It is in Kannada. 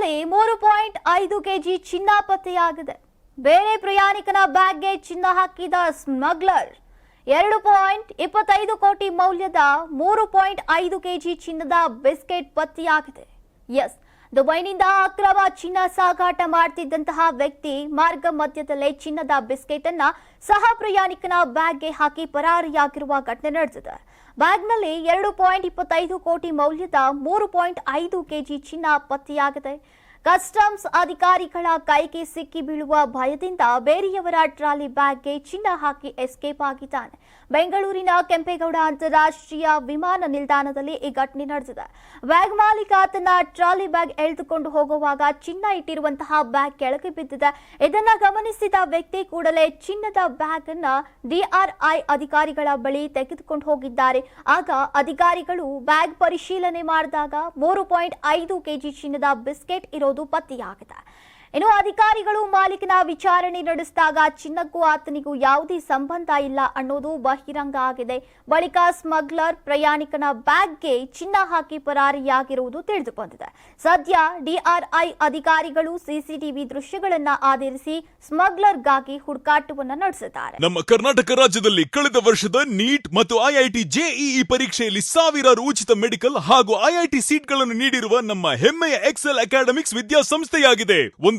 ಬ್ಯಾಗ್ನಲ್ಲಿ ಮೂರು ಪಾಯಿಂಟ್ ಐದು ಕೆಜಿ ಚಿನ್ನ ಪತ್ತೆಯಾಗಿದೆ ಬೇರೆ ಪ್ರಯಾಣಿಕನ ಬ್ಯಾಗ್ಗೆ ಚಿನ್ನ ಹಾಕಿದ ಸ್ಮಗ್ಲರ್ ಎರಡು ಪಾಯಿಂಟ್ ಇಪ್ಪತ್ತೈದು ಕೋಟಿ ಮೌಲ್ಯದ ಮೂರು ಪಾಯಿಂಟ್ ಐದು ಕೆಜಿ ಚಿನ್ನದ ಬಿಸ್ಕೆಟ್ ಪತ್ತೆಯಾಗಿದೆ. ಎಸ್ ದುಬೈನಿಂದ ಅಕ್ರಮ ಚಿನ್ನ ಸಾಗಾಟ ಮಾಡ್ತಿದ್ದಂತಹ ವ್ಯಕ್ತಿ ಮಾರ್ಗ ಮಧ್ಯದಲ್ಲೇ ಚಿನ್ನದ ಬಿಸ್ಕೆಟ್ ಅನ್ನ ಸಹ ಪ್ರಯಾಣಿಕನ ಬ್ಯಾಗ್ಗೆ ಹಾಕಿ ಪರಾರಿಯಾಗಿರುವ ಘಟನೆ ನಡೆದಿದೆ. ಬ್ಯಾಗ್ನಲ್ಲಿ ಎರಡು ಪಾಯಿಂಟ್ ಇಪ್ಪತ್ತೈದು ಕೋಟಿ ಮೌಲ್ಯದ ಮೂರು ಪಾಯಿಂಟ್ ಐದು ಕೆಜಿ ಚಿನ್ನ ಪತ್ತೆಯಾಗಿದೆ. ಕಸ್ಟಮ್ಸ್ ಅಧಿಕಾರಿಗಳ ಕೈಗೆ ಸಿಕ್ಕಿ ಬೀಳುವ ಭಯದಿಂದ ಬೇರೆಯವರ ಟ್ರಾಲಿ ಬ್ಯಾಗ್ಗೆ ಚಿನ್ನ ಹಾಕಿ ಎಸ್ಕೇಪ್ ಆಗಿದ್ದಾನೆ. ಬೆಂಗಳೂರಿನ ಕೆಂಪೇಗೌಡ ಅಂತಾರಾಷ್ಟ್ರೀಯ ವಿಮಾನ ನಿಲ್ದಾಣದಲ್ಲಿ ಈ ಘಟನೆ ನಡೆದಿದೆ. ಬ್ಯಾಗ್ ಮಾಲೀಕ ತನ್ನ ಟ್ರಾಲಿ ಬ್ಯಾಗ್ ಎಳೆದುಕೊಂಡು ಹೋಗುವಾಗ ಚಿನ್ನ ಇಟ್ಟಿರುವಂತಹ ಬ್ಯಾಗ್ ಕೆಳಗೆ ಬಿದ್ದಿದೆ. ಇದನ್ನ ಗಮನಿಸಿದ ವ್ಯಕ್ತಿ ಕೂಡಲೇ ಚಿನ್ನದ ಬ್ಯಾಗ್ ಅನ್ನ ಡಿಆರ್ಐ ಅಧಿಕಾರಿಗಳ ಬಳಿ ತೆಗೆದುಕೊಂಡು ಹೋಗಿದ್ದಾರೆ. ಆಗ ಅಧಿಕಾರಿಗಳು ಬ್ಯಾಗ್ ಪರಿಶೀಲನೆ ಮಾಡಿದಾಗ ಮೂರು ಪಾಯಿಂಟ್ ಐದು ಕೆಜಿ ಚಿನ್ನದ ಬಿಸ್ಕೆಟ್ ಇರೋದು ಪತ್ತೆಯಾಗಿದೆ ಇನ್ನು ಅಧಿಕಾರಿಗಳು ಮಾಲೀಕನ ವಿಚಾರಣೆ ನಡೆಸಿದಾಗ ಚಿನ್ನಕ್ಕೂ ಆತನಿಗೂ ಯಾವುದೇ ಸಂಬಂಧ ಇಲ್ಲ ಅನ್ನೋದು ಬಹಿರಂಗ ಆಗಿದೆ. ಬಳಿಕ ಸ್ಮಗ್ಲರ್ ಪ್ರಯಾಣಿಕನ ಬ್ಯಾಗ್ಗೆ ಚಿನ್ನ ಹಾಕಿ ಪರಾರಿಯಾಗಿರುವುದು ತಿಳಿದು ಬಂದಿದೆ ಸದ್ಯ ಡಿಆರ್ಐ ಅಧಿಕಾರಿಗಳು ಸಿಸಿಟಿವಿ ದೃಶ್ಯಗಳನ್ನ ಆಧರಿಸಿ ಸ್ಮಗ್ಲರ್ಗಾಗಿ ಹುಡುಕಾಟವನ್ನು ನಡೆಸಿದ್ದಾರೆ. ನಮ್ಮ ಕರ್ನಾಟಕ ರಾಜ್ಯದಲ್ಲಿ ಕಳೆದ ವರ್ಷದ ನೀಟ್ ಮತ್ತು ಐಐಟಿ ಜೆಇಇ ಪರೀಕ್ಷೆಯಲ್ಲಿ ಸಾವಿರಾರು ಉಚಿತ ಮೆಡಿಕಲ್ ಹಾಗೂ ಐಐಟಿ ಸೀಟ್ಗಳನ್ನು ನೀಡಿರುವ ನಮ್ಮ ಹೆಮ್ಮೆಯ ಎಕ್ಸೆಲ್ ಅಕಾಡೆಮಿಕ್ಸ್ ವಿದ್ಯಾಸಂಸ್ಥೆಯಾಗಿದೆ. ಒಂದು